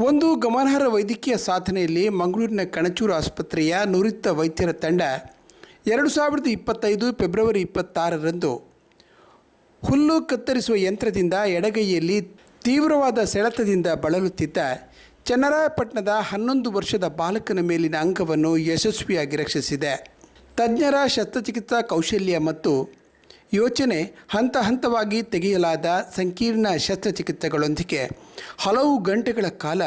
ಒಂದು ಗಮನಾರ್ಹ ವೈದ್ಯಕೀಯ ಸಾಧನೆಯಲ್ಲಿ ಮಂಗಳೂರಿನ ಕಣಚೂರು ಆಸ್ಪತ್ರೆಯ ನುರಿತ ವೈದ್ಯರ ತಂಡ ಎರಡು ಸಾವಿರದ ಇಪ್ಪತ್ತೈದು ಫೆಬ್ರವರಿ ಇಪ್ಪತ್ತಾರರಂದು ಹುಲ್ಲು ಕತ್ತರಿಸುವ ಯಂತ್ರದಿಂದ ಎಡಗೈಯಲ್ಲಿ ತೀವ್ರವಾದ ಸೆಳೆತದಿಂದ ಬಳಲುತ್ತಿದ್ದ ಚನ್ನರಾಯಪಟ್ಟಣದ ಹನ್ನೊಂದು ವರ್ಷದ ಬಾಲಕನ ಮೇಲಿನ ಅಂಗವನ್ನು ಯಶಸ್ವಿಯಾಗಿ ರಕ್ಷಿಸಿದೆ. ತಜ್ಞರ ಶಸ್ತ್ರಚಿಕಿತ್ಸಾ ಕೌಶಲ್ಯ ಮತ್ತು ಯೋಚನೆ ಹಂತ ಹಂತವಾಗಿ ತೆಗೆಯಲಾದ ಸಂಕೀರ್ಣ ಶಸ್ತ್ರಚಿಕಿತ್ಸೆಗಳೊಂದಿಗೆ ಹಲವು ಗಂಟೆಗಳ ಕಾಲ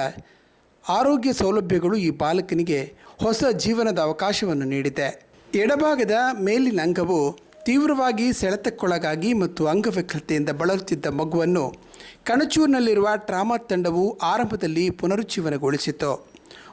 ಆರೋಗ್ಯ ಸೌಲಭ್ಯಗಳು ಈ ಬಾಲಕನಿಗೆ ಹೊಸ ಜೀವನದ ಅವಕಾಶವನ್ನು ನೀಡಿದೆ. ಎಡಭಾಗದ ಮೇಲಿನ ಅಂಗವು ತೀವ್ರವಾಗಿ ಸೆಳೆತಕ್ಕೊಳಗಾಗಿ ಮತ್ತು ಅಂಗವಿಕಲತೆಯಿಂದ ಬಳಲುತ್ತಿದ್ದ ಮಗುವನ್ನು ಕಣಚೂರಿನಲ್ಲಿರುವ ಟ್ರಾಮಾ ತಂಡವು ಆರಂಭದಲ್ಲಿ ಪುನರುಜ್ಜೀವನಗೊಳಿಸಿತು.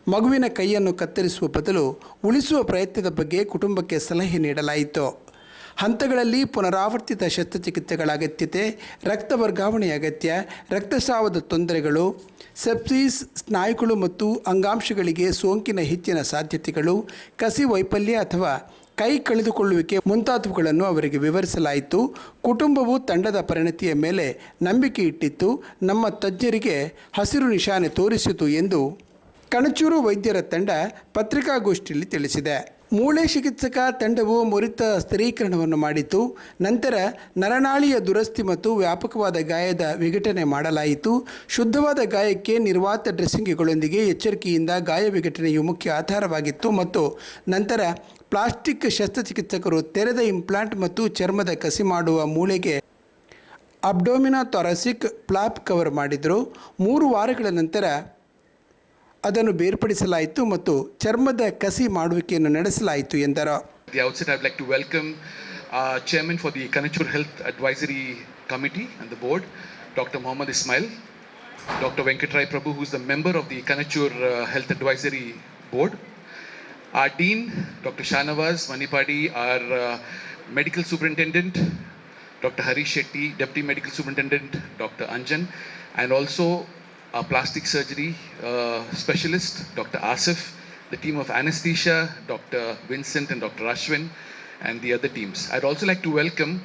ಮಗುವಿನ ಕೈಯನ್ನು ಕತ್ತರಿಸುವ ಬದಲು ಉಳಿಸುವ ಪ್ರಯತ್ನದ ಬಗ್ಗೆ ಕುಟುಂಬಕ್ಕೆ ಸಲಹೆ ನೀಡಲಾಯಿತು. ಹಂತಗಳಲ್ಲಿ ಪುನರಾವರ್ತಿತ ಶಸ್ತ್ರಚಿಕಿತ್ಸೆಗಳ ಅಗತ್ಯತೆ ರಕ್ತ ವರ್ಗಾವಣೆ ಅಗತ್ಯ, ರಕ್ತಸ್ರಾವದ ತೊಂದರೆಗಳು, ಸೆಪ್ಸಿಸ್, ಸ್ನಾಯುಗಳು ಮತ್ತು ಅಂಗಾಂಶಗಳಿಗೆ ಸೋಂಕಿನ ಹೆಚ್ಚಿನ ಸಾಧ್ಯತೆಗಳು, ಕಸಿ ವೈಫಲ್ಯ ಅಥವಾ ಕೈ ಕಳೆದುಕೊಳ್ಳುವಿಕೆ ಮುಂತಾದವುಗಳನ್ನು ಅವರಿಗೆ ವಿವರಿಸಲಾಯಿತು. ಕುಟುಂಬವು ತಂಡದ ಪರಿಣತಿಯ ಮೇಲೆ ನಂಬಿಕೆ ಇಟ್ಟಿತ್ತು. ನಮ್ಮ ತಜ್ಞರಿಗೆ ಹಸಿರು ನಿಶಾನೆ ತೋರಿಸಿತು ಎಂದು ಕಣಚೂರು ವೈದ್ಯರ ತಂಡ ಪತ್ರಿಕಾಗೋಷ್ಠಿಯಲ್ಲಿ ತಿಳಿಸಿದೆ. ಮೂಳೆ ಚಿಕಿತ್ಸಕ ತಂಡವು ಮುರಿತ ಸ್ಥಿರೀಕರಣವನ್ನು ಮಾಡಿತು ನಂತರ ನರನಾಳಿಯ ದುರಸ್ತಿ ಮತ್ತು ವ್ಯಾಪಕವಾದ ಗಾಯದ ವಿಘಟನೆ ಮಾಡಲಾಯಿತು. ಶುದ್ಧವಾದ ಗಾಯಕ್ಕೆ ನಿರ್ವಾತ ಡ್ರೆಸ್ಸಿಂಗ್ಗಳೊಂದಿಗೆ ಎಚ್ಚರಿಕೆಯಿಂದ ಗಾಯ ವಿಘಟನೆಯು ಮುಖ್ಯ ಆಧಾರವಾಗಿತ್ತು ಮತ್ತು ನಂತರ ಪ್ಲಾಸ್ಟಿಕ್ ಶಸ್ತ್ರಚಿಕಿತ್ಸಕರು ತೆರೆದ ಇಂಪ್ಲಾಂಟ್ ಮತ್ತು ಚರ್ಮದ ಕಸಿ ಮಾಡುವ ಮೂಳೆಗೆ ಅಬ್ಡೋಮಿನಾ ಥೊರಾಸಿಕ್ ಪ್ಲಾಪ್ ಕವರ್ ಮಾಡಿದರು. ಮೂರು ವಾರಗಳ ನಂತರ ಅದನ್ನು ಬೇರ್ಪಡಿಸಲಾಯಿತು ಮತ್ತು ಚರ್ಮದ ಕಸಿ ಮಾಡುವಿಕೆಯನ್ನು ನಡೆಸಲಾಯಿತು ಎಂದರು the outset, I'd like to welcome our chairman for the Kanachur Health Advisory Committee and the board, Dr. Mohammad Ismail, Dr. Venkatrai Prabhu, who's the member of the Kanachur uh, Health Advisory Board, our dean, Dr. Shanawaz Manipadi, our uh, medical superintendent, Dr. Harish Shetty, deputy medical superintendent, Dr. Anjan, and also our plastic surgery uh, specialist, Dr. Asif, the team of anesthesia, Dr. Vincent and Dr. Ashwin, and the other teams. I'd also like to welcome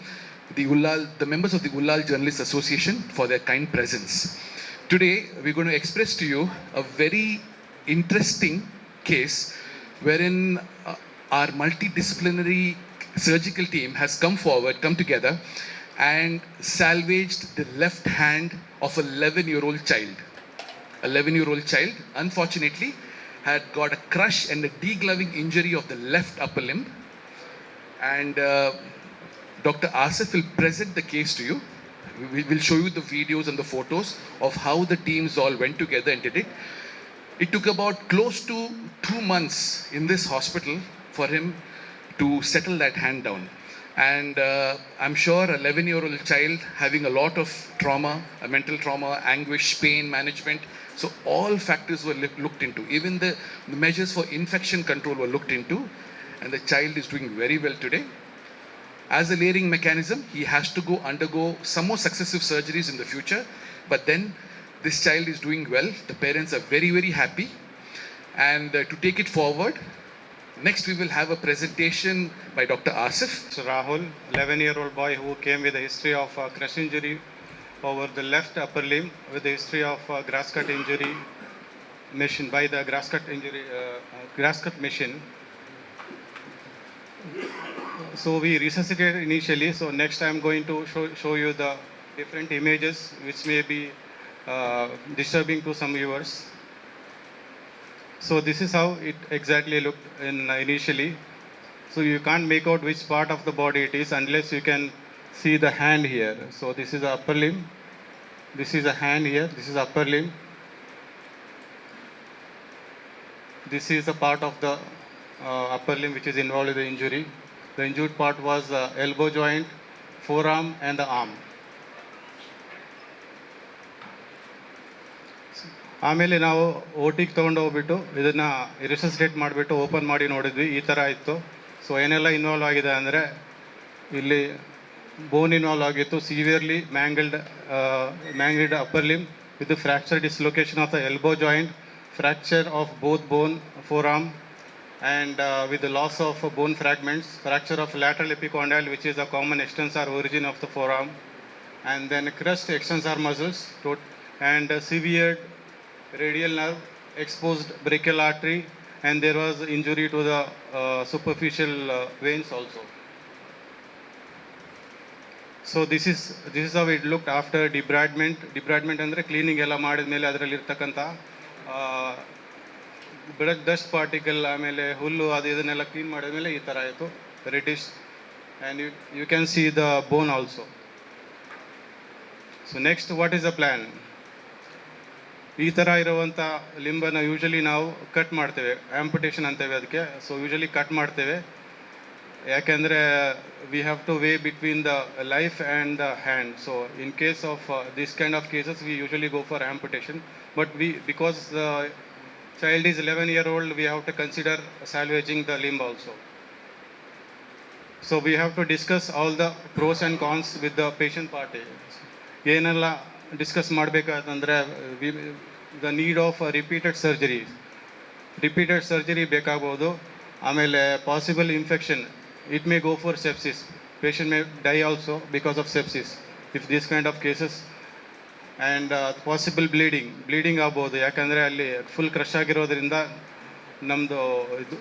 the Ullal, the members of the Ullal Journalists Association for their kind presence. Today, we're going to express to you a very interesting case wherein uh, our multidisciplinary surgical team has come forward, come together, and salvaged the left hand of a 11 year old child. 11 year old child, unfortunately, had got a crush and a degloving injury of the left upper limb. And uh, Dr. Asif will present the case to you. We will show you the videos and the photos of how the teams all went together and did it. It took about close to two months in this hospital for him to settle that hand down. And uh, I'm sure a 11 year old child having a lot of trauma, a mental trauma, anguish, pain management. So, all factors were loo- looked into. Even the, the measures for infection control were looked into. And the child is doing very well today. As a layering mechanism, he has to go undergo some more successive surgeries in the future. But then this child is doing well. The parents are very, very happy. And uh, to take it forward, next we will have a presentation by Dr. Asif. So Rahul, 11 year old boy who came with a history of uh, crush injury over the left upper limb with a history of uh, grass cut injury machine by the grass cut injury uh, uh, grass cut machine. So we resuscitated initially. So next I'm going to show, show you the different images which may be uh, disturbing to some viewers. So this is how it exactly looked in uh, initially. So you can't make out which part of the body it is unless you can see the hand here. So this is the upper limb. This is a hand here. This is upper limb. This is a part of the uh, upper limb which is involved in the injury. The injured part was uh, elbow joint, forearm, and the arm. ಆಮೇಲೆ ನಾವು ಓಟಿಗೆ ತೊಗೊಂಡು ಹೋಗ್ಬಿಟ್ಟು ಇದನ್ನು ರಿಸಸ್ಟೇಟ್ ಮಾಡಿಬಿಟ್ಟು open ಮಾಡಿ ನೋಡಿದ್ವಿ ಈ ಥರ ಇತ್ತು ಸೊ ಏನೆಲ್ಲ ಇನ್ವಾಲ್ವ್ ಆಗಿದೆ ಅಂದರೆ ಇಲ್ಲಿ ಬೋನ್ ಇನ್ವಾಲ್ವ್ ಆಗಿತ್ತು severely mangled mangled upper limb with fracture dislocation of the elbow joint fracture of both bone forearm and uh, with the loss of uh, bone fragments, fracture of lateral epicondyle, which is a common extensor origin of the forearm, and then crushed extensor muscles, tot- and uh, severed radial nerve, exposed brachial artery, and there was injury to the uh, superficial uh, veins also. So this is this is of it look after debridement debridement ಅಂದರೆ cleaning ಎಲ್ಲ ಮಾಡಿದ ಮೇಲೆ ಅದರಲ್ಲಿರ್ತಕ್ಕಂಥ blood dust particle ಆಮೇಲೆ ಹುಲ್ಲು ಅದು ಇದನ್ನೆಲ್ಲ clean ಮಾಡಿದ ಮೇಲೆ ಈ ಥರ ಆಯಿತು. Reddish and you you can see the bone also so next what is the plan ಈ ಥರ ಇರುವಂಥ ಲಿಂಬನ್ನು ಯೂಶಲಿ ನಾವು ಕಟ್ ಮಾಡ್ತೇವೆ. ಆ್ಯಂಪುಟೇಷನ್ ಅಂತೇವೆ ಅದಕ್ಕೆ. ಸೊ ಯೂಶಲಿ ಕಟ್ ಮಾಡ್ತೇವೆ. ಯಾಕೆಂದರೆ we have to weigh between the life and the hand so in case of this kind of cases we usually go for amputation but we because the child is eleven year old we have to consider salvaging the limb also so we have to discuss all the pros and cons with the patient party ಏನೆಲ್ಲ discuss ಮಾಡಬೇಕಾದಂದರೆ, we the need of repeated surgery repeated surgery ಬೇಕಾಗ್ಬೋದು. ಆಮೇಲೆ possible infection it may go for sepsis patient may die also because of sepsis if this kind of cases and possible bleeding bleeding ಆಗ್ಬೋದು. ಯಾಕಂದರೆ ಅಲ್ಲಿ full crush ಆಗಿರೋದ್ರಿಂದ ನಮ್ಮದು ಇದು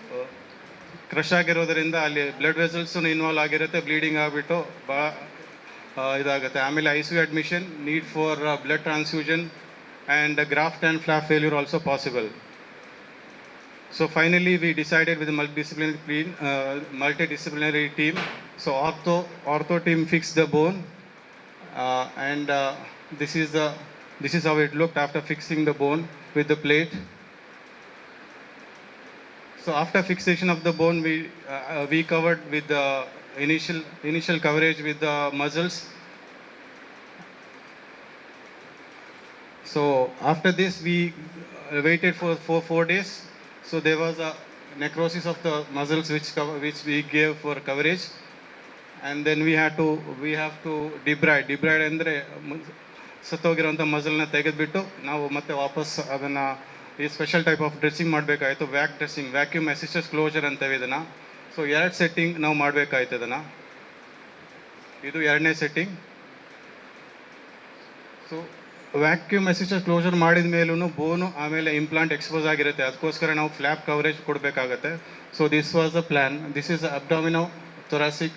crush ಆಗಿರೋದ್ರಿಂದ ಅಲ್ಲಿ ಬ್ಲಡ್ ವೆಸಲ್ಸು ಇನ್ವಾಲ್ವ್ ಆಗಿರುತ್ತೆ. ಬ್ಲೀಡಿಂಗ್ ಆಗಿಬಿಟ್ಟು ಭಾಳ ಇದಾಗುತ್ತೆ. ಆಮೇಲೆ I C U admission need for blood transfusion and graft and flap failure also possible So finally, we decided with a multidisciplinary uh, multidisciplinary team. So ortho ortho team fixed the bone, uh, and uh, this is the this is how it looked after fixing the bone with the plate. So after fixation of the bone, we uh, we covered with the initial initial coverage with the muscles. So after this, we waited for, for four days. So there was a necrosis of the muscles which which we gave for coverage, and then we had to we have to debride. Debride ಅಂದರೆ ಸತ್ತೋಗಿರೋಂಥ ಮಸಲ್ನ ತೆಗೆದುಬಿಟ್ಟು ನಾವು ಮತ್ತೆ ವಾಪಸ್ ಅದನ್ನು ಈ special type of dressing ಮಾಡಬೇಕಾಯಿತು. VAC dressing vacuum assisted closure ಅಂತೇವೆ ಇದನ್ನು. So ಎರಡು setting ನಾವು ಮಾಡಬೇಕಾಯ್ತು ಇದನ್ನು. ಇದು ಎರಡನೇ setting so vacuum assisted closure ಮಾಡಿದ ಮೇಲೂ ಬೋನು ಆಮೇಲೆ ಇಂಪ್ಲಾಂಟ್ ಎಕ್ಸ್ಪೋಸ್ ಆಗಿರುತ್ತೆ. ಅದಕ್ಕೋಸ್ಕರ ನಾವು ಫ್ಲ್ಯಾಪ್ ಕವರೇಜ್ ಕೊಡಬೇಕಾಗತ್ತೆ. So this was the plan this is abdominothoracic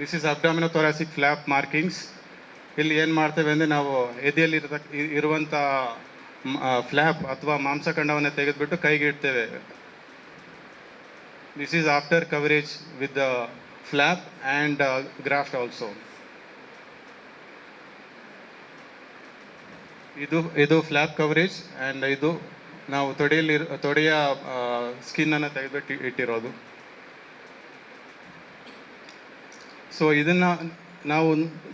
this is abdominothoracic flap markings ಇಲ್ಲಿ ಏನು ಮಾಡ್ತೇವೆ ಅಂದರೆ ನಾವು ಎದೆಯಲ್ಲಿ ಇರುವಂಥ ಫ್ಲ್ಯಾಪ್ ಅಥವಾ ಮಾಂಸಖಂಡವನ್ನು ತೆಗೆದುಬಿಟ್ಟು ಕೈಗೆ ಇಡ್ತೇವೆ. This is after coverage with the flap and graft also ಇದು ಇದು ಫ್ಲ್ಯಾಪ್ ಕವರೇಜ್ ಆ್ಯಂಡ್ ಇದು ನಾವು ತೊಡೆಯಲ್ಲಿ ತೊಡೆಯ ಸ್ಕಿನ್ನನ್ನು ತೆಗೆದುಬಿಟ್ಟು ಇಟ್ಟಿರೋದು. ಸೊ ಇದನ್ನು ನಾವು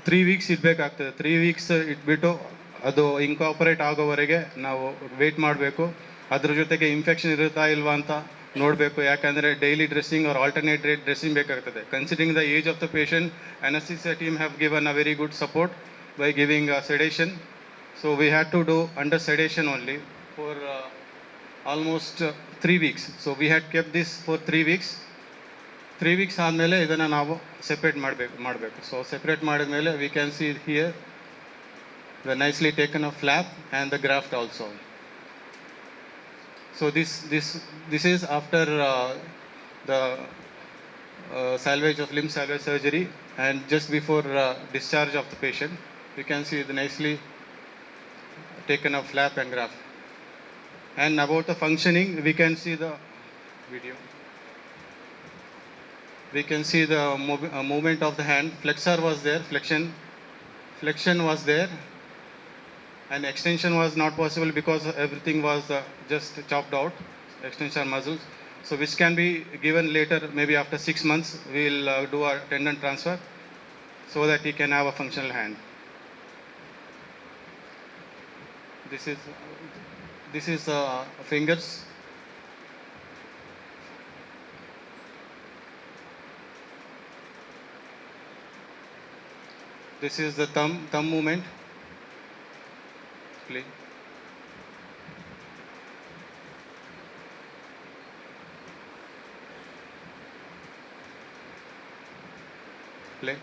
ತ್ರೀ ವೀಕ್ಸ್ ಇಡಬೇಕಾಗ್ತದೆ. ತ್ರೀ ವೀಕ್ಸ್ ಇಟ್ಬಿಟ್ಟು ಅದು ಇನ್ಕಾಪರೇಟ್ ಆಗೋವರೆಗೆ ನಾವು ವೆಯ್ಟ್ ಮಾಡಬೇಕು. ಅದ್ರ ಜೊತೆಗೆ ಇನ್ಫೆಕ್ಷನ್ ಇರುತ್ತಾ ಇಲ್ವಾ ಅಂತ ನೋಡಬೇಕು. ಯಾಕಂದರೆ daily dressing or alternate dressing ಬೇಕಾಗ್ತದೆ. Considering the age of the patient anaesthesia team have given a very good support by giving sedation so we had to do under sedation only for almost three weeks so we had kept this for three weeks three weeks ಆದಮೇಲೆ ಇದನ್ನು ನಾವು separate ಮಾಡಬೇಕು ಮಾಡಬೇಕು. So separate ಮಾಡಿದ ಮೇಲೆ we can see here the nicely taken a flap and the graft also so this this this is after the salvage of limb salvage surgery and just before uh, discharge of the patient. You can see the nicely taken a flap and graft and about the functioning we can see the video. We can see the mov- uh, movement of the hand. Flexor was there flexion flexion was there and extension was not possible because everything was uh, just chopped out extension muscles. So which can be given later maybe after 6 months we'll uh, do a tendon transfer so that he can have a functional hand this is this is uh, fingers. This is the thumb thumb movement. Play. Play.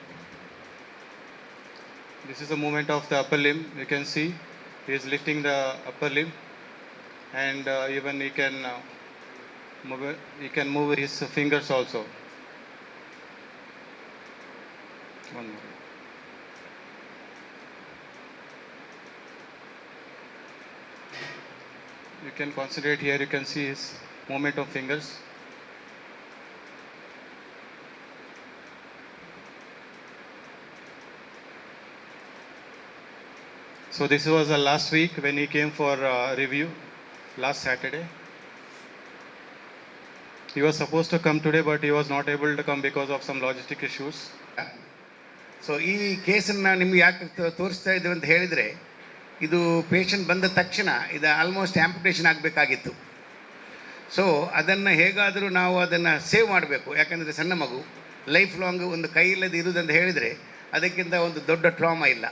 This is the movement of the upper limb. You can see he is lifting the upper limb, and uh, even he can uh, move. He can move his fingers also. One more. You can concentrate here. You can see his movement of fingers. So this was the last week when he came for uh, review, last Saturday. He was supposed to come today, but he was not able to come because of some logistic issues. So ಈ ಕೇಸನ್ನು ನಿಮ್ಗೆ ಯಾಕೆ ತೋರಿಸ್ತಾ ಇದ್ದೀವಿ ಅಂತ ಹೇಳಿದರೆ ಇದು patient ಬಂದ ತಕ್ಷಣ ಇದು ಆಲ್ಮೋಸ್ಟ್ ಆ್ಯಂಪಿಟೇಷನ್ ಆಗಬೇಕಾಗಿತ್ತು ಸೊ ಅದನ್ನು ಹೇಗಾದರೂ ನಾವು ಅದನ್ನು ಸೇವ್ ಮಾಡಬೇಕು ಯಾಕಂದರೆ ಸಣ್ಣ ಮಗು ಲೈಫ್ ಲಾಂಗ್ ಒಂದು ಕೈ ಇಲ್ಲದೆ ಇರುವುದಂತ ಹೇಳಿದರೆ ಅದಕ್ಕಿಂತ ಒಂದು ದೊಡ್ಡ ಟ್ರಾಮಾ ಇಲ್ಲ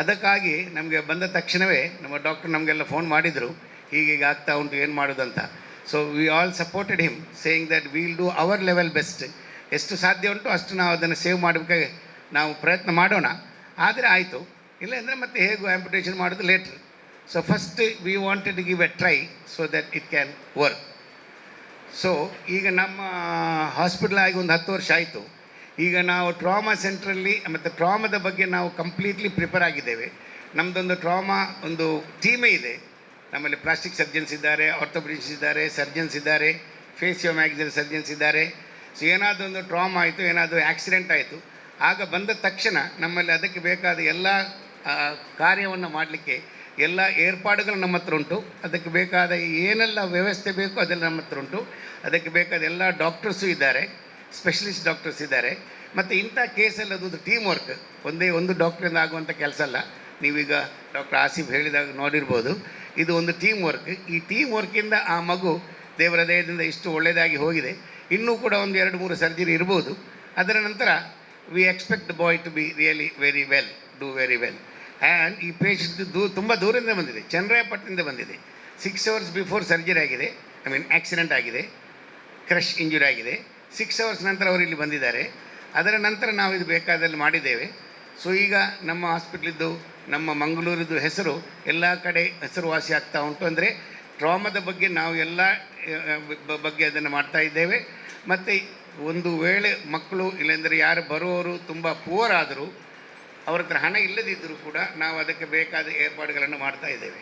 ಅದಕ್ಕಾಗಿ ನಮಗೆ ಬಂದ ತಕ್ಷಣವೇ ನಮ್ಮ ಡಾಕ್ಟರ್ ನಮಗೆಲ್ಲ ಫೋನ್ ಮಾಡಿದರು ಹೀಗೀಗೆ ಆಗ್ತಾ ಉಂಟು, ಏನು ಮಾಡೋದಂತ so we all supported him saying that will do our level best ಎಷ್ಟು ಸಾಧ್ಯ ಉಂಟು, ಅಷ್ಟು ನಾವು ಅದನ್ನು ಸೇವ್ ಮಾಡಬೇಕಾಗಿ ನಾವು ಪ್ರಯತ್ನ ಮಾಡೋಣ. ಆದರೆ ಆಯಿತು. ಇಲ್ಲಾಂದರೆ ಮತ್ತೆ ಹೇಗೂ ಆ್ಯಂಪಿಟೇಷನ್ ಮಾಡೋದು later so first we wanted give a try so that it can work so ಈಗ ನಮ್ಮ ಹಾಸ್ಪಿಟಲ್ ಆಗಿ ಒಂದು ಹತ್ತು ವರ್ಷ ಆಯಿತು. ಈಗ ನಾವು ಟ್ರಾಮಾ ಸೆಂಟ್ರಲ್ಲಿ ಮತ್ತು ಟ್ರಾಮಾದ ಬಗ್ಗೆ ನಾವು ಕಂಪ್ಲೀಟ್ಲಿ ಪ್ರಿಪೇರ್ ಆಗಿದ್ದೇವೆ. ನಮ್ಮದೊಂದು ಟ್ರಾಮಾ ಒಂದು ಟೀಮೇ ಇದೆ. ನಮ್ಮಲ್ಲಿ ಪ್ಲಾಸ್ಟಿಕ್ ಸರ್ಜನ್ಸ್ ಇದ್ದಾರೆ ಆರ್ಥೋಪೆಡಿಕ್ಸ್ ಇದ್ದಾರೆ ಸರ್ಜನ್ಸ್ ಇದ್ದಾರೆ ಫೇಸಿಯೋ ಮ್ಯಾಗ್ಜಿನ್ ಸರ್ಜನ್ಸ್ ಇದ್ದಾರೆ. ಸೊ ಏನಾದರೂ ಒಂದು ಟ್ರಾಮಾ ಆಯಿತು ಏನಾದರೂ ಆಕ್ಸಿಡೆಂಟ್ ಆಯಿತು, ಆಗ ಬಂದ ತಕ್ಷಣ ನಮ್ಮಲ್ಲಿ ಅದಕ್ಕೆ ಬೇಕಾದ ಎಲ್ಲ ಕಾರ್ಯವನ್ನು ಮಾಡಲಿಕ್ಕೆ ಎಲ್ಲ ಏರ್ಪಾಡುಗಳು ನಮ್ಮ ಹತ್ರ ಉಂಟು. ಅದಕ್ಕೆ ಬೇಕಾದ ಏನೆಲ್ಲ ವ್ಯವಸ್ಥೆ ಬೇಕು ಅದೆಲ್ಲ ನಮ್ಮ ಹತ್ರ ಉಂಟು. ಅದಕ್ಕೆ ಬೇಕಾದ ಎಲ್ಲ ಡಾಕ್ಟರ್ಸು ಇದ್ದಾರೆ. ಸ್ಪೆಷಲಿಸ್ಟ್ ಡಾಕ್ಟರ್ಸ್ ಇದ್ದಾರೆ. ಮತ್ತು ಇಂಥ ಕೇಸಲ್ಲಿ ಅದು ಟೀಮ್ ವರ್ಕ್ ಒಂದೇ ಒಂದು ಡಾಕ್ಟ್ರಿಂದ ಆಗುವಂಥ ಕೆಲಸ ಅಲ್ಲ. ನೀವೀಗ ಡಾಕ್ಟರ್ ಆಸಿಫ್ ಹೇಳಿದಾಗ ನೋಡಿರ್ಬೋದು. ಇದು ಒಂದು ಟೀಮ್ ವರ್ಕ್ ಈ ಟೀಮ್ ವರ್ಕಿಂದ ಆ ಮಗು ದೇವರ ದೇಹದಿಂದ ಇಷ್ಟು ಒಳ್ಳೆಯದಾಗಿ ಹೋಗಿದೆ. ಇನ್ನೂ ಕೂಡ ಒಂದು ಎರಡು ಮೂರು ಸರ್ಜರಿ ಇರ್ಬೋದು. ಅದರ ನಂತರ we expect boy to be really very well do very well and ಈ ಪೇಷಂಟ್ ದೂ ತುಂಬ ದೂರದಿಂದ ಬಂದಿದೆ. ಚನ್ನರಾಯಪಟ್ಟಣದಿಂದ ಬಂದಿದೆ. ಸಿಕ್ಸ್ ಅವರ್ಸ್ ಬಿಫೋರ್ ಸರ್ಜರಿ ಆಗಿದೆ. ಐ ಮೀನ್ ಆಕ್ಸಿಡೆಂಟ್ ಆಗಿದೆ. ಕ್ರಶ್ ಇಂಜುರಿ ಆಗಿದೆ. ಸಿಕ್ಸ್ ಅವರ್ಸ್ ನಂತರ ಅವರು ಇಲ್ಲಿ ಬಂದಿದ್ದಾರೆ. ಅದರ ನಂತರ ನಾವು ಇದು ಬೇಕಾದಲ್ಲಿ ಮಾಡಿದ್ದೇವೆ. ಸೊ ಈಗ ನಮ್ಮ ಹಾಸ್ಪಿಟ್ಲಿದ್ದು ನಮ್ಮ ಮಂಗಳೂರಿದ್ದು ಹೆಸರು ಎಲ್ಲ ಕಡೆ ಹೆಸರುವಾಸಿ ಆಗ್ತಾ ಉಂಟು. ಅಂದರೆ ಟ್ರಾಮದ ಬಗ್ಗೆ ನಾವು ಎಲ್ಲ ಬಗ್ಗೆ ಅದನ್ನು ಮಾಡ್ತಾ ಇದ್ದೇವೆ. ಮತ್ತು ಒಂದು ವೇಳೆ ಮಕ್ಕಳು, ಇಲ್ಲಂದರೆ ಯಾರು ಬರುವವರು ತುಂಬ ಪೂರ್ ಆದರೂ ಅವ್ರ ಹತ್ರ ಹಣ ಇಲ್ಲದಿದ್ದರೂ ಕೂಡ ನಾವು ಅದಕ್ಕೆ ಬೇಕಾದ ಏರ್ಪಾಡುಗಳನ್ನು ಮಾಡ್ತಾ ಇದ್ದೇವೆ.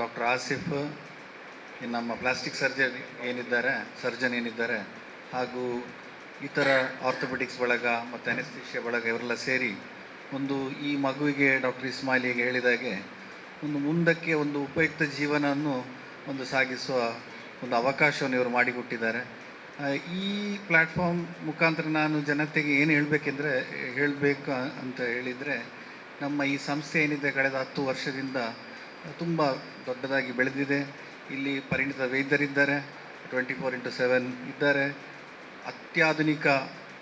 ಡಾಕ್ಟರ್ ಆಸಿಫ್ ನಮ್ಮ ಪ್ಲಾಸ್ಟಿಕ್ ಸರ್ಜನ್ ಏನಿದ್ದಾರೆ ಸರ್ಜನ್ ಏನಿದ್ದಾರೆ, ಹಾಗೂ ಇತರ ಆರ್ಥೋಪೆಟಿಕ್ಸ್ ಬಳಗ ಮತ್ತು ಅನೆಸ್ಥಿಷಿಯಾ ಬಳಗ ಇವರೆಲ್ಲ ಸೇರಿ ಒಂದು ಈ ಮಗುವಿಗೆ ಡಾಕ್ಟರ್ ಇಸ್ಮಾಯಿಲಿಗೆ ಹೇಳಿದಾಗೆ ಒಂದು ಮುಂದಕ್ಕೆ ಒಂದು ಉಪಯುಕ್ತ ಜೀವನವನ್ನು ಒಂದು ಸಾಗಿಸುವ ಒಂದು ಅವಕಾಶವನ್ನು ಇವರು ಮಾಡಿಕೊಟ್ಟಿದ್ದಾರೆ. ಈ ಪ್ಲ್ಯಾಟ್ಫಾರ್ಮ್ ಮುಖಾಂತರ ನಾನು ಜನತೆಗೆ ಏನು ಹೇಳಬೇಕೆಂದರೆ, ಹೇಳಬೇಕು ಅಂತ ಹೇಳಿದರೆ, ನಮ್ಮ ಈ ಸಂಸ್ಥೆ ಏನಿದೆ, ಕಳೆದ ಹತ್ತು ವರ್ಷದಿಂದ ತುಂಬ ದೊಡ್ಡದಾಗಿ ಬೆಳೆದಿದೆ. ಇಲ್ಲಿ ಪರಿಣಿತ ವೈದ್ಯರಿದ್ದಾರೆ ಟ್ವೆಂಟಿ ಫೋರ್ ಇಂಟು ಸೆವೆನ್ ಇದ್ದಾರೆ. ಅತ್ಯಾಧುನಿಕ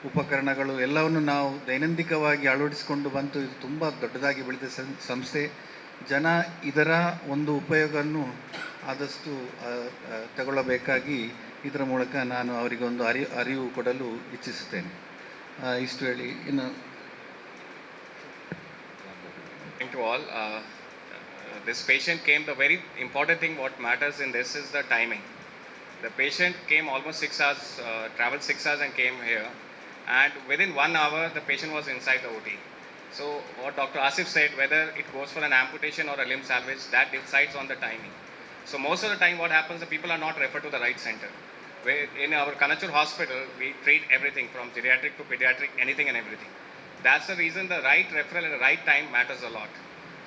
ಉಪಕರಣಗಳು ಎಲ್ಲವನ್ನು ನಾವು ದೈನಂದಿಕವಾಗಿ ಅಳವಡಿಸಿಕೊಂಡು ಬಂತು. ಇದು ತುಂಬ ದೊಡ್ಡದಾಗಿ ಬೆಳೆದ ಸಂಸ್ಥೆ. ಜನ ಇದರ ಒಂದು ಉಪಯೋಗವನ್ನು ಆದಷ್ಟು ತಗೊಳ್ಳಬೇಕಾಗಿ ಇದರ ಮೂಲಕ ನಾನು ಅವರಿಗೆ ಒಂದು ಅರಿ, ಅರಿವು ಕೊಡಲು ಇಚ್ಛಿಸುತ್ತೇನೆ. ಇಷ್ಟು ಹೇಳಿ. ಇನ್ನು this patient came, the very important thing what matters in this is the timing. The patient came almost six hours, uh, traveled six hours and came here. And within one hour, the patient was inside the OT. So what Dr. Asif said, whether it goes for an amputation or a limb salvage, that decides on the timing. So most of the time what happens, the people are not referred to the right center. In our Kanachur hospital, we treat everything from geriatric to pediatric, anything and everything. That's the reason the right referral at the right time matters a lot.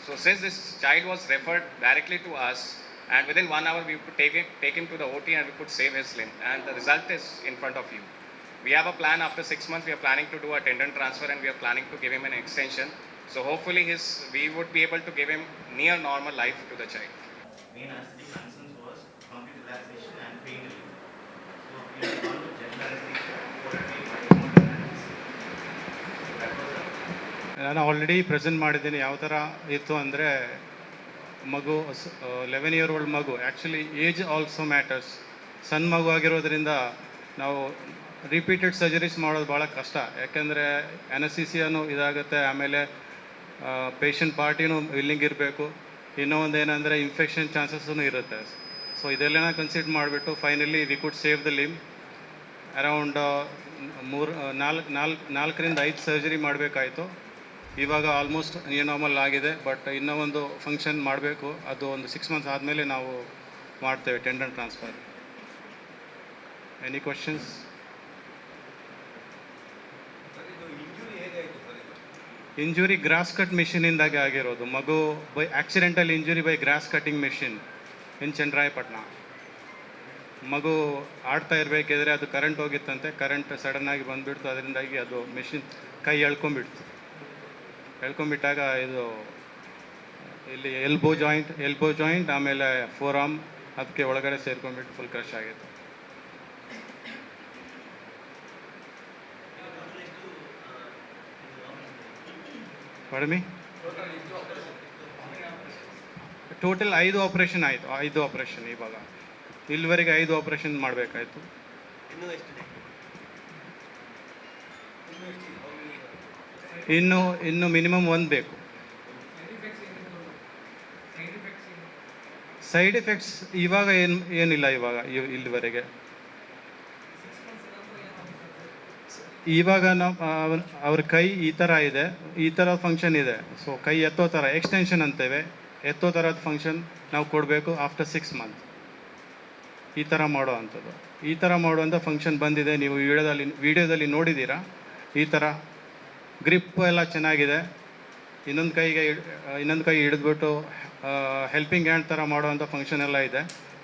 So since this child was referred directly to us, and within one hour we could take him, take him to the OT and we could save his limb, and the result is in front of you. We have a plan after six months. We are planning to do a tendon transfer, and we are planning to give him an extension. So hopefully, his we would be able to give him near normal life to the child. main concerns was complete relaxation and pain relief. So ನಾನು already present ಮಾಡಿದ್ದೀನಿ. ಯಾವ ಥರ ಇತ್ತು ಅಂದರೆ, ಮಗು eleven year old ಮಗು. Actually age also matters ಸಣ್ಣ ಮಗು ಆಗಿರೋದ್ರಿಂದ ನಾವು ರಿಪೀಟೆಡ್ ಸರ್ಜರೀಸ್ ಮಾಡೋದು ಭಾಳ ಕಷ್ಟ. ಯಾಕೆಂದರೆ ಅನಸಿಸಿಯನು ಇದಾಗುತ್ತೆ, ಆಮೇಲೆ ಪೇಷಂಟ್ ಪಾರ್ಟಿನೂ ವಿಲ್ಲಿಂಗ್ ಇರಬೇಕು. ಇನ್ನೂ ಒಂದು ಏನಂದರೆ ಇನ್ಫೆಕ್ಷನ್ ಚಾನ್ಸಸ್ಸೂ ಇರುತ್ತೆ. ಸೊ ಇದೆಲ್ಲ ಕನ್ಸಿಡರ್ ಮಾಡಿಬಿಟ್ಟು finally we could save the limb around ಮೂರು ನಾಲ್ಕು ನಾಲ್ಕು, ನಾಲ್ಕರಿಂದ ಐದು ಸರ್ಜರಿ ಮಾಡಬೇಕಾಯಿತು. ಇವಾಗ ಆಲ್ಮೋಸ್ಟ್ ನಾರ್ಮಲ್ ಆಗಿದೆ ಬಟ್ ಇನ್ನೂ ಒಂದು ಫಂಕ್ಷನ್ ಮಾಡಬೇಕು. ಅದು ಒಂದು ಸಿಕ್ಸ್ ಮಂತ್ಸ್ ಆದಮೇಲೆ ನಾವು ಮಾಡ್ತೇವೆ tender transfer any questions injury grass cut ಮಿಷಿನಿಂದಾಗಿ ಆಗಿರೋದು. ಮಗು by accidental injury by grass cutting machine in Chandrayapatna ಮಗು ಆಡ್ತಾ ಇರಬೇಕಿದ್ರೆ ಅದು ಕರೆಂಟ್ ಹೋಗಿತ್ತಂತೆ. ಕರೆಂಟ್ ಸಡನ್ನಾಗಿ ಬಂದುಬಿಡ್ತು. ಅದರಿಂದಾಗಿ ಅದು ಮೆಷಿನ್ ಕೈ ಎಳ್ಕೊಂಬಿಡ್ತು ಎಳ್ಕೊಂಬಿಟ್ಟಾಗ ಇದು, ಇಲ್ಲಿ ಎಲ್ಬೋ ಜಾಯಿಂಟ್ ಎಲ್ಬೋ ಜಾಯಿಂಟ್ ಆಮೇಲೆ ಫೋರ್ ಆರ್ಮ್ ಅದಕ್ಕೆ ಒಳಗಡೆ ಸೇರ್ಕೊಂಡ್ಬಿಟ್ಟು ಫುಲ್ ಕ್ರಶ್ ಆಗಿತ್ತು. ಕಡಿಮೆ ಟೋಟಲ್ ಐದು ಆಪ್ರೇಷನ್ ಆಯಿತು, ಐದು ಆಪ್ರೇಷನ್ ಇವಾಗ. ಇಲ್ಲಿವರೆಗೆ ಐದು ಆಪ್ರೇಷನ್ ಮಾಡಬೇಕಾಯ್ತು. ಇನ್ನು ಇನ್ನು ಮಿನಿಮಮ್ ಒಂದು ಬೇಕು. ಸೈಡ್ ಎಫೆಕ್ಟ್ಸ್ ಇವಾಗ ಏನು, ಏನಿಲ್ಲ ಇವಾಗ ಇಲ್ಲಿವರೆಗೆ. ಇವಾಗ ನಾವು ಅವ್ರ ಕೈ ಈ ಥರ ಇದೆ, ಈ ಥರ ಫಂಕ್ಷನ್ ಇದೆ. ಸೊ ಕೈ ಎತ್ತೋ ಥರ ಎಕ್ಸ್ಟೆನ್ಷನ್ ಅಂತೇವೆ. ಎತ್ತೋ ಥರದ ಫಂಕ್ಷನ್ ನಾವು ಕೊಡಬೇಕು ಆಫ್ಟರ್ ಸಿಕ್ಸ್ ಮಂತ್ ಈ ಥರ ಮಾಡೋ ಅಂಥದ್ದು. ಈ ಥರ ಮಾಡುವಂಥ ಫಂಕ್ಷನ್ ಬಂದಿದೆ. ನೀವು ವಿಡಿಯೋದಲ್ಲಿ ವಿಡಿಯೋದಲ್ಲಿ ನೋಡಿದ್ದೀರಾ? ಈ ಥರ ಗ್ರಿಪ್ ಎಲ್ಲ ಚೆನ್ನಾಗಿದೆ. ಇನ್ನೊಂದು ಕೈಗೆ ಇನ್ನೊಂದು ಕೈ ಹಿಡಿದ್ಬಿಟ್ಟು ಹೆಲ್ಪಿಂಗ್ ಹ್ಯಾಂಡ್ ಥರ ಮಾಡುವಂಥ ಫಂಕ್ಷನ್ ಎಲ್ಲ ಇದೆ.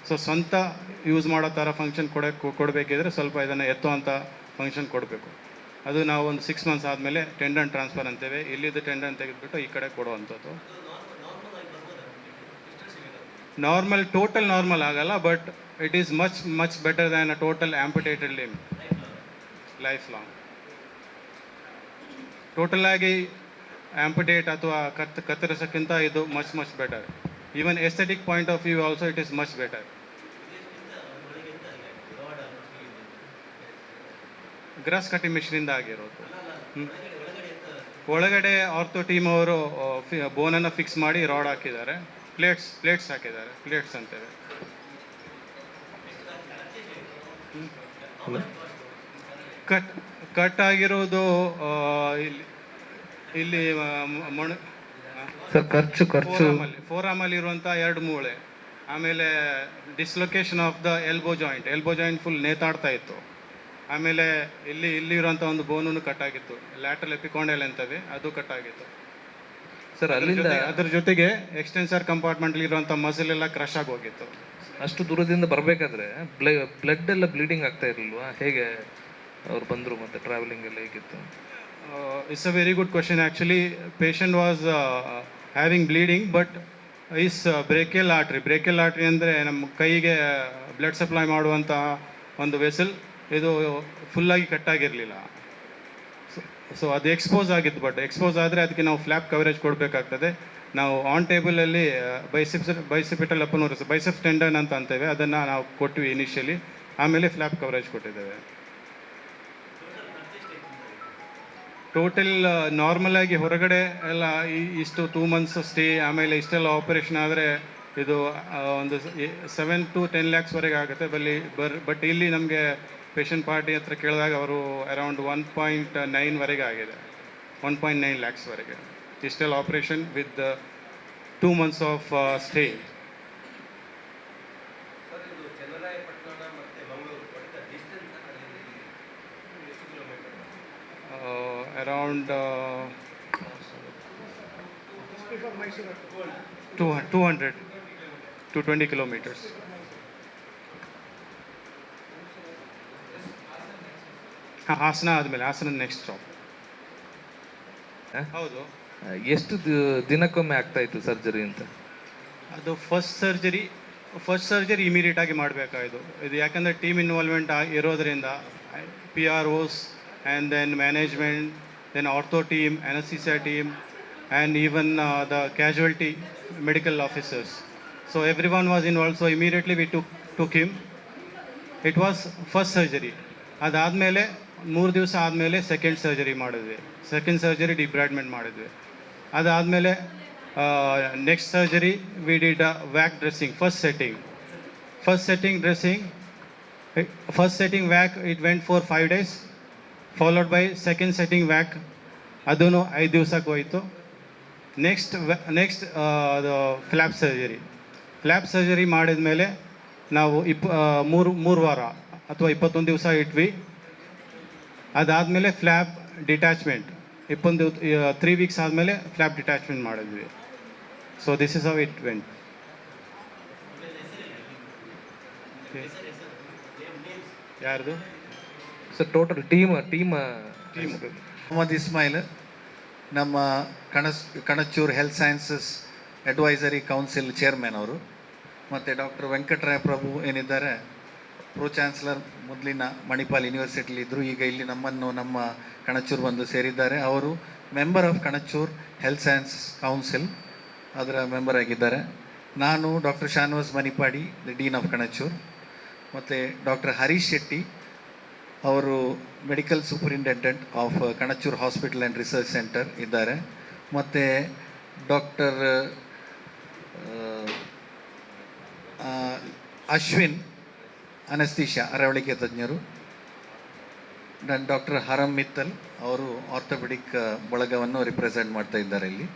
ಸೊ ಸ್ವಂತ ಯೂಸ್ ಮಾಡೋ ಥರ ಫಂಕ್ಷನ್ ಕೊಡಕ್ಕೆ ಕೊಡಬೇಕಿದ್ರೆ ಸ್ವಲ್ಪ ಇದನ್ನು ಎತ್ತುವಂಥ ಫಂಕ್ಷನ್ ಕೊಡಬೇಕು. ಅದು ನಾವು ಒಂದು ಸಿಕ್ಸ್ ಮಂತ್ಸ್ ಆದಮೇಲೆ ಟೆಂಡನ್ ಟ್ರಾನ್ಸ್ಫರ್ ಅಂತೇವೆ. ಇಲ್ಲಿದ್ದು ಟೆಂಡನ್ ತೆಗೆದುಬಿಟ್ಟು ಈ ಕಡೆ ಕೊಡುವಂಥದ್ದು ನಾರ್ಮಲ್ ಟೋಟಲ್ ನಾರ್ಮಲ್ ಆಗಲ್ಲ but it is much much better than a total amputated limb lifelong total ಆಗಿ ಆಂಪಿಡೇಟ್ ಅಥವಾ ಕತ್ ಕತ್ತರಿಸೋಕ್ಕಿಂತ ಇದು much much better even aesthetic point of view also it is much better grass cutting ಮಿಷಿನಿಂದ ಆಗಿರೋದು. ಒಳಗಡೆ ortho team ಅವರು ಬೋನನ್ನು fix ಮಾಡಿ ರಾಡ್ ಹಾಕಿದ್ದಾರೆ. ಪ್ಲೇಟ್ಸ್ ಪ್ಲೇಟ್ಸ್ ಹಾಕಿದ್ದಾರೆ. ಪ್ಲೇಟ್ಸ್ ಅಂತೇವೆ ಕಟ್ ಕಟ್ ಆಗಿರೋದು ಇಲ್ಲಿ ಇಲ್ಲಿ ಮೊಣ ಸರ್ ಖರ್ಚು ಖರ್ಚು. ಫೋರಾಮಲ್ಲಿ ಇರುವಂಥ ಎರಡು ಮೂಳೆ ಆಮೇಲೆ dislocation of the elbow joint elbow joint full ನೇತಾಡ್ತಾ ಇತ್ತು. ಆಮೇಲೆ ಇಲ್ಲಿ ಇಲ್ಲಿ ಇರುವಂಥ ಒಂದು ಬೋನೂ ಕಟ್ ಆಗಿತ್ತು ಲ್ಯಾಟ್ರಲ್ ಎಪಿಕಾಂಡೆಲ್ ಅಂತವೆ ಅದು ಕಟ್ ಆಗಿತ್ತು ಸರ್ ಅದ್ರ ಅಲ್ಲಿಂದ ಅದ್ರ ಜೊತೆಗೆ ಎಕ್ಸ್ಟೆನ್ಸರ್ ಕಂಪಾರ್ಟ್ಮೆಂಟ್ ಇರುವಂಥ ಮಸಲ್ ಎಲ್ಲ ಕ್ರಶ್ ಆಗಿ ಹೋಗಿತ್ತು ಅಷ್ಟು ದೂರದಿಂದ ಬರಬೇಕಾದ್ರೆ ಬ್ಲಡ್ ಎಲ್ಲ ಬ್ಲೀಡಿಂಗ್ ಆಗ್ತಾ ಇರಲಿಲ್ವಾ? ಹೇಗೆ? ಅವ್ರು ಬಂದರು ಮತ್ತೆ ಟ್ರಾವೆಲಿಂಗ್ ಎಲ್ಲ ಹೇಗಿತ್ತು? It's a very good question actually patient was having bleeding but is brachial artery brachial artery ಅಂದರೆ ನಮ್ಮ ಕೈಗೆ ಬ್ಲಡ್ ಸಪ್ಲೈ ಮಾಡುವಂಥ ಒಂದು ವೆಸಲ್ ಇದು ಫುಲ್ಲಾಗಿ ಕಟ್ಟಾಗಿರಲಿಲ್ಲ ಸೊ ಅದು ಎಕ್ಸ್ಪೋಸ್ ಆಗಿತ್ತು ಬಟ್ ಎಕ್ಸ್ಪೋಸ್ ಆದರೆ ಅದಕ್ಕೆ ನಾವು ಫ್ಲ್ಯಾಪ್ ಕವರೇಜ್ ಕೊಡಬೇಕಾಗ್ತದೆ. ನಾವು on ಟೇಬಲಲ್ಲಿ biceps bicipital aponeurosis biceps tendon ಅಂತ ಅಂತೇವೆ, ಅದನ್ನು ನಾವು ಕೊಟ್ವಿ ಇನಿಷಿಯಲಿ ಆಮೇಲೆ ಫ್ಲ್ಯಾಪ್ ಕವರೇಜ್ ಕೊಟ್ಟಿದ್ದೇವೆ. ಟೋಟಲ್ ನಾರ್ಮಲ್ ಆಗಿ ಹೊರಗಡೆ ಎಲ್ಲ ಇಷ್ಟು ಟೂ ಮಂತ್ಸ್ ಸ್ಟೇ ಆಮೇಲೆ ಇಷ್ಟೆಲ್ಲ ಆಪರೇಷನ್ ಆದರೆ ಇದು ಒಂದು ಸೆವೆನ್ ಟು ಟೆನ್ ಲ್ಯಾಕ್ಸ್ವರೆಗೆ ಆಗುತ್ತೆ. ಬಲ್ಲಿ, ಬರ್ ಬಟ್ ಇಲ್ಲಿ ನಮಗೆ ಪೇಷಂಟ್ ಪಾರ್ಟಿ ಹತ್ರ ಕೇಳಿದಾಗ ಅವರು ಅರೌಂಡ್ ಒನ್ ಪಾಯಿಂಟ್ ನೈನ್ವರೆಗೆ ಆಗಿದೆ. ಒನ್ ಪಾಯಿಂಟ್ ನೈನ್ ಲ್ಯಾಕ್ಸ್ವರೆಗೆ ಇಷ್ಟೆಲ್ಲ operation with two months of stay around two two hundred to twenty kilometres ಹಾಂ ಹಾಸನ ಆದಮೇಲೆ ಹಾಸನ ನೆಕ್ಸ್ಟ್ ಸ್ಟಾಪ್ ಹೌದು. ಎಷ್ಟು ದಿನಕ್ಕೊಮ್ಮೆ ಆಗ್ತಾ ಇತ್ತು ಸರ್ಜರಿ ಅಂತ? ಅದು first surgery first surgery immediate ಆಗಿ ಮಾಡಬೇಕಾಯ್ತು. ಇದು ಯಾಕಂದರೆ ಟೀಮ್ ಇನ್ವಾಲ್ವ್ಮೆಂಟ್ ಇರೋದರಿಂದ P R Os and then management then ortho team anaesthesia team and even the casualty medical officers so everyone was involve so immediately we took took him it was first surgery ಅದಾದಮೇಲೆ ಮೂರು ದಿವಸ ಆದಮೇಲೆ second surgery ಮಾಡಿದ್ವಿ second surgery debridement ಮಾಡಿದ್ವಿ ಅದಾದಮೇಲೆ next surgery we did vac dressing first setting first setting dressing first setting VAC it went for five days followed by second setting VAC ಅದೂ ಐದು ದಿವ್ಸಕ್ಕೆ ಹೋಯಿತು. ನೆಕ್ಸ್ಟ್ ನೆಕ್ಸ್ಟ್ ಅದು flap surgery flap surgery ಮಾಡಿದ ಮೇಲೆ ನಾವು ಇಪ್ ಮೂರು ಮೂರು ವಾರ ಅಥವಾ ಇಪ್ಪತ್ತೊಂದು ದಿವಸ ಇಟ್ವಿ. ಅದಾದಮೇಲೆ ಫ್ಲ್ಯಾಪ್ ಡಿಟ್ಯಾಚ್ಮೆಂಟ್ ಇಪ್ಪೊಂದು ತ್ರೀ ವೀಕ್ಸ್ ಆದಮೇಲೆ ಫ್ಲ್ಯಾಪ್ ಡಿಟ್ಯಾಚ್ಮೆಂಟ್ ಮಾಡಿದ್ವಿ. So this is how it went ಯಾರ್ದು? Sir total team team team Mohammad Ismail ನಮ್ಮ ಕಣಸ್ Kanachur health sciences advisory council chairman ಅವರು ಮತ್ತು ಡಾಕ್ಟರ್ ವೆಂಕಟರಾಯ ಪ್ರಭು ಏನಿದ್ದಾರೆ ಪ್ರೋ ಚಾನ್ಸಲರ್ ಮೊದಲಿನ ಮಣಿಪಾಲ್ ಯೂನಿವರ್ಸಿಟಿಲಿ ಇದ್ದರು ಈಗ ಇಲ್ಲಿ ನಮ್ಮನ್ನು ನಮ್ಮ ಕಣಚೂರು ಬಂದು ಸೇರಿದ್ದಾರೆ. ಅವರು member of Kanachur health science council ಅದರ ಮೆಂಬರ್ ಆಗಿದ್ದಾರೆ. ನಾನು doctor Shanavas Manipadi the dean of Kanachur ಮತ್ತು ಡಾಕ್ಟರ್ ಹರೀಶ್ ಶೆಟ್ಟಿ ಅವರು medical superintendent of Kanachur hospital and research centre ಇದ್ದಾರೆ. ಮತ್ತು ಡಾಕ್ಟರ್ ಅಶ್ವಿನ್ ಅನಸ್ತೀಶಾ ಅರವಳಿಕೆ ತಜ್ಞರು. ಡಾಕ್ಟರ್ ಹರಂ ಮಿತ್ತಲ್ ಅವರು ಆರ್ಥೋಪೆಡಿಕ್ ಬಳಗವನ್ನು ರಿಪ್ರೆಸೆಂಟ್ ಮಾಡ್ತಾ ಇದ್ದಾರೆ ಇಲ್ಲಿ.